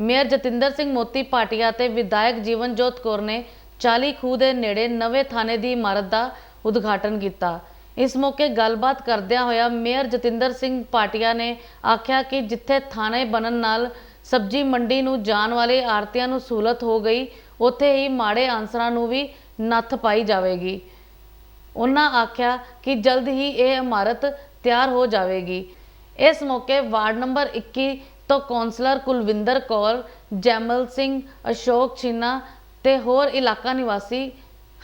Mayor Jatinder Singh Moti Bhatia ਤੇ ਵਿਧਾਇਕ ਜੀਵਨਜੋਤ ਕੌਰ ਨੇ 40 ਖੂਹ ਦੇ ਨੇੜੇ ਨਵੇਂ ਥਾਣੇ ਦੀ ਇਮਾਰਤ ਦਾ ਉਦਘਾਟਨ ਕੀਤਾ। ਇਸ ਮੌਕੇ ਗੱਲਬਾਤ ਕਰਦਿਆਂ ਹੋਇਆ ਮੇਅਰ ਜਤਿੰਦਰ ਸਿੰਘ ਭਾਟੀਆ ਨੇ ਆਖਿਆ ਕਿ ਜਿੱਥੇ ਥਾਣੇ ਬਣਨ ਨਾਲ ਸਬਜ਼ੀ ਮੰਡੀ ਨੂੰ ਜਾਣ ਵਾਲੇ ਆਰਤੀਆਂ ਨੂੰ ਸਹੂਲਤ ਹੋ ਗਈ, ਉੱਥੇ ਹੀ ਮਾੜੇ ਆਂਸਰਾਂ ਨੂੰ ਵੀ ਨੱਥ ਪਾਈ ਜਾਵੇਗੀ। ਉਹਨਾਂ ਆਖਿਆ ਕਿ ਜਲਦ ਹੀ ਇਹ ਇਮਾਰਤ ਤਿਆਰ ਹੋ ਜਾਵੇਗੀ। ਇਸ ਮੌਕੇ ਵਾਰਡ ਨੰਬਰ 21 ਤੋਂ ਕੌਂਸਲਰ ਕੁਲਵਿੰਦਰ ਕੌਰ, ਜੈਮਲ ਸਿੰਘ, ਅਸ਼ੋਕ ਛੀਨਾ ਤੇ ਹੋਰ ਇਲਾਕਾ ਨਿਵਾਸੀ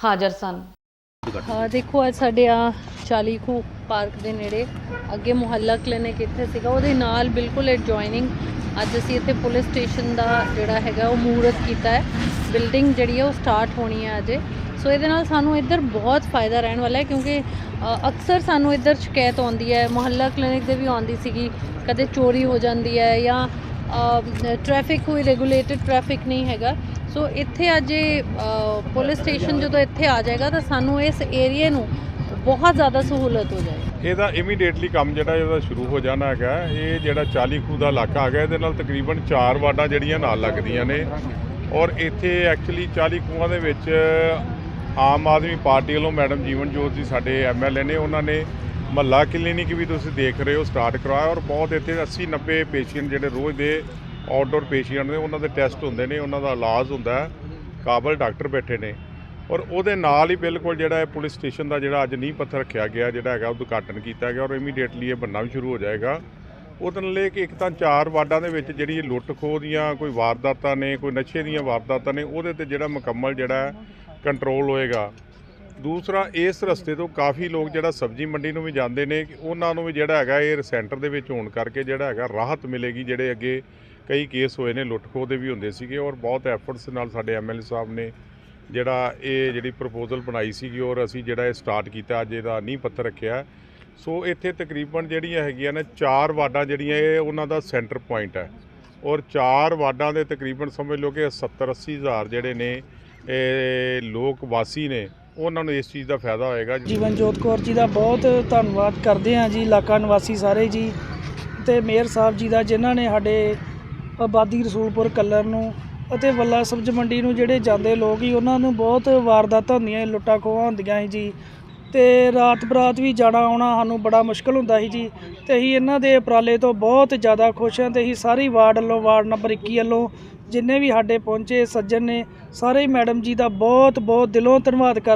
ਹਾਜ਼ਰ ਸਨ। ਹਾਂ, ਦੇਖੋ, ਅੱਜ ਸਾਡੇ ਆ 40 ਖੂ ਪਾਰਕ ਦੇ ਨੇੜੇ ਅੱਗੇ ਮੁਹੱਲਾ ਕਲੀਨਿਕ ਇੱਥੇ ਸੀਗਾ। ਉਹਦੇ ਨਾਲ ਬਿਲਕੁਲ ਐਡਜੋਇਨਿੰਗ ਅੱਜ ਅਸੀਂ ਇੱਥੇ ਪੁਲਿਸ ਸਟੇਸ਼ਨ ਦਾ ਜਿਹੜਾ ਹੈਗਾ, ਉਹ ਮੂਹਰਤ ਕੀਤਾ ਹੈ। ਬਿਲਡਿੰਗ ਜਿਹੜੀ ਹੈ ਉਹ ਸਟਾਰਟ ਹੋਣੀ ਹੈ ਅਜੇ। ਸੋ ਇਹਦੇ ਨਾਲ ਸਾਨੂੰ ਇੱਧਰ ਬਹੁਤ ਫਾਇਦਾ ਰਹਿਣ ਵਾਲਾ ਹੈ ਕਿਉਂਕਿ ਅਕਸਰ ਸਾਨੂੰ ਇੱਧਰ ਸ਼ਿਕਾਇਤ ਆਉਂਦੀ ਹੈ, ਮੁਹੱਲਾ ਕਲੀਨਿਕ ਦੇ ਵੀ ਆਉਂਦੀ ਸੀਗੀ, ਕਦੇ ਚੋਰੀ ਹੋ ਜਾਂਦੀ ਹੈ ਜਾਂ ਟ੍ਰੈਫਿਕ ਕੋਈ ਰੈਗੂਲੇਟਡ ਟ੍ਰੈਫਿਕ ਨਹੀਂ ਹੈਗਾ। ਸੋ ਇੱਥੇ ਅੱਜ ਪੁਲਿਸ ਸਟੇਸ਼ਨ ਜਦੋਂ ਇੱਥੇ ਆ ਜਾਏਗਾ ਤਾਂ ਸਾਨੂੰ ਇਸ ਏਰੀਏ ਨੂੰ ਬਹੁਤ ਜ਼ਿਆਦਾ ਸਹੂਲਤ ਹੋ ਜਾਏਗੀ। ਇਹਦਾ ਇਮੀਡੀਏਟਲੀ ਕੰਮ ਜਿਹੜਾ ਇਹਦਾ ਸ਼ੁਰੂ ਹੋ ਜਾਣਾ ਹੈਗਾ, ਇਹ ਜਿਹੜਾ 40 ਖੂਹ ਦਾ ਇਲਾਕਾ ਹੈਗਾ, ਇਹਦੇ ਨਾਲ ਤਕਰੀਬਨ 4 ਵਾਰਡਾਂ ਜਿਹੜੀਆਂ ਨਾਲ ਲੱਗਦੀਆਂ ਨੇ। ਔਰ ਇੱਥੇ ਐਕਚੁਅਲੀ 40 ਖੂਹਾਂ ਦੇ ਵਿੱਚ ਆਮ ਆਦਮੀ ਪਾਰਟੀ ਵੱਲੋਂ ਮੈਡਮ ਜੀਵਨਜੋਤ ਜੀ ਸਾਡੇ ਐਮਐਲਏ ਨੇ, ਉਹਨਾਂ ਨੇ ਮਹੱਲਾ ਕਲੀਨਿਕ ਵੀ ਤੁਸੀਂ ਦੇਖ ਰਹੇ ਹੋ, ਸਟਾਰਟ ਕਰਵਾਇਆ ਔਰ ਬਹੁਤ ਇੱਥੇ 80 90 ਪੇਸ਼ੈਂਟ ਜਿਹੜੇ ਰੋਜ਼ ਦੇ ਆਊਟਡੋਰ ਪੇਸ਼ੈਂਟ ਨੇ, ਉਹਨਾਂ ਦੇ ਟੈਸਟ ਹੁੰਦੇ ਨੇ, ਉਹਨਾਂ ਦਾ ਇਲਾਜ ਹੁੰਦਾ ਕਾਬਲ ਡਾਕਟਰ ਬੈਠੇ ਨੇ। ਔਰ ਉਹਦੇ ਨਾਲ ਹੀ ਬਿਲਕੁਲ ਜਿਹੜਾ ਇਹ ਪੁਲਿਸ ਸਟੇਸ਼ਨ ਦਾ ਜਿਹੜਾ ਅੱਜ ਨੀਂਹ ਪੱਥਰ ਰੱਖਿਆ ਗਿਆ, ਜਿਹੜਾ ਹੈਗਾ ਉਦਘਾਟਨ ਕੀਤਾ ਗਿਆ ਔਰ ਇਮੀਡੀਏਟਲੀ ਇਹ ਬੰਨਾ ਵੀ ਸ਼ੁਰੂ ਹੋ ਜਾਏਗਾ। ਉਹਦੇ ਨਾਲ ਇਹ ਕਿ ਇੱਕ ਤਾਂ ਚਾਰ ਵਾਰਡਾਂ ਦੇ ਵਿੱਚ ਜਿਹੜੀ ਲੁੱਟ ਖੋਹ ਦੀਆਂ ਕੋਈ ਵਾਰਦਾਤਾਂ ਨੇ, ਕੋਈ ਨਸ਼ੇ ਦੀਆਂ ਵਾਰਦਾਤਾਂ ਨੇ, ਉਹਦੇ ਤੇ ਜਿਹੜਾ ਮੁਕੰਮਲ ਜਿਹੜਾ ਕੰਟਰੋਲ ਹੋਏਗਾ। ਦੂਸਰਾ, ਇਸ ਰਸਤੇ ਤੋਂ ਕਾਫੀ ਲੋਕ ਜਿਹੜਾ ਸਬਜ਼ੀ ਮੰਡੀ ਨੂੰ ਵੀ ਜਾਂਦੇ ਨੇ, ਉਹਨਾਂ ਨੂੰ ਵੀ ਜਿਹੜਾ ਹੈਗਾ ਇਹ ਸੈਂਟਰ ਦੇ ਵਿੱਚ ਹੋਣ ਕਰਕੇ ਜਿਹੜਾ ਹੈਗਾ ਰਾਹਤ ਮਿਲੇਗੀ, ਜਿਹੜੇ ਅੱਗੇ ਕਈ ਕੇਸ ਹੋਏ ਨੇ ਲੁੱਟ ਖੋਹ ਦੇ ਵੀ ਹੁੰਦੇ ਸੀਗੇ ਔਰ ਬਹੁਤ ਐਫਰਟਸ ਨਾਲ ਸਾਡੇ ਐਮਐਲਏ ਸਾਹਿਬ ਨੇ ਜਿਹੜਾ ਇਹ ਜਿਹੜੀ ਪ੍ਰਪੋਜ਼ਲ ਬਣਾਈ ਸੀਗੀ ਔਰ ਅਸੀਂ ਜਿਹੜਾ ਇਹ ਸਟਾਰਟ ਕੀਤਾ, ਅੱਜ ਇਹਦਾ ਨੀਂਹ ਪੱਥਰ ਰੱਖਿਆ। ਸੋ ਇੱਥੇ ਤਕਰੀਬਨ ਜਿਹੜੀਆਂ ਹੈਗੀਆਂ ਨੇ, ਚਾਰ ਵਾਰਡਾਂ ਜਿਹੜੀਆਂ, ਇਹ ਉਹਨਾਂ ਦਾ ਸੈਂਟਰ ਪੁਆਇੰਟ ਹੈ। ਔਰ ਚਾਰ ਵਾਰਡਾਂ ਦੇ ਤਕਰੀਬਨ ਸਮਝ ਲਓ ਕਿ 70 80 ਹਜ਼ਾਰ ਜਿਹੜੇ ਨੇ ਲੋਕ ਵਾਸੀ ਨੇ, ਉਹਨਾਂ ਨੂੰ ਇਸ ਚੀਜ਼ ਦਾ ਫਾਇਦਾ ਹੋਏਗਾ ਜੀਵਨ ਜੋਤ ਕੌਰ ਜੀ ਦਾ ਬਹੁਤ ਧੰਨਵਾਦ ਕਰਦੇ ਹਾਂ ਜੀ, ਇਲਾਕਾ ਨਿਵਾਸੀ ਸਾਰੇ ਜੀ ਤੇ ਮੇਅਰ ਸਾਹਿਬ ਜੀ ਦਾ, ਜਿਨ੍ਹਾਂ ਨੇ ਸਾਡੇ ਆਬਾਦੀ ਰਸੂਲਪੁਰ ਕੱਲਰ ਨੂੰ ਅਤੇ ਵੱਲਾ ਸਬਜ਼ ਮੰਡੀ ਨੂੰ ਜਿਹੜੇ ਜਾਂਦੇ ਲੋਕ ਹੀ ਉਹਨਾਂ ਨੂੰ ਬਹੁਤ ਵਾਰਦਾਤਾਂ ਹੁੰਦੀਆਂ, ਲੁੱਟਾਂ ਖੋਹਾਂ ਹੁੰਦੀਆਂ ਸੀ ਜੀ। ਤੇ ਰਾਤ ਬਰਾਤ ਵੀ ਜਾਣਾ ਆਉਣਾ ਸਾਨੂੰ ਬੜਾ ਮੁਸ਼ਕਲ ਹੁੰਦਾ ਸੀ ਜੀ। ਤੇ ਅਸੀਂ ਇਹਨਾਂ ਦੇ ਉਪਰਾਲੇ ਤੋਂ ਬਹੁਤ ਜ਼ਿਆਦਾ ਖੁਸ਼ ਹਾਂ ਤੇ ਅਸੀਂ ਸਾਰੀ ਵਾਰਡ ਵੱਲੋਂ, ਵਾਰਡ ਨੰਬਰ 21 ਵੱਲੋਂ ਜਿੰਨੇ ਵੀ ਸਾਡੇ ਪਹੁੰਚੇ ਸੱਜਣ ਨੇ, ਸਾਰੇ ਮੈਡਮ ਜੀ ਦਾ ਬਹੁਤ ਬਹੁਤ ਦਿਲੋਂ ਧੰਨਵਾਦ ਕਰ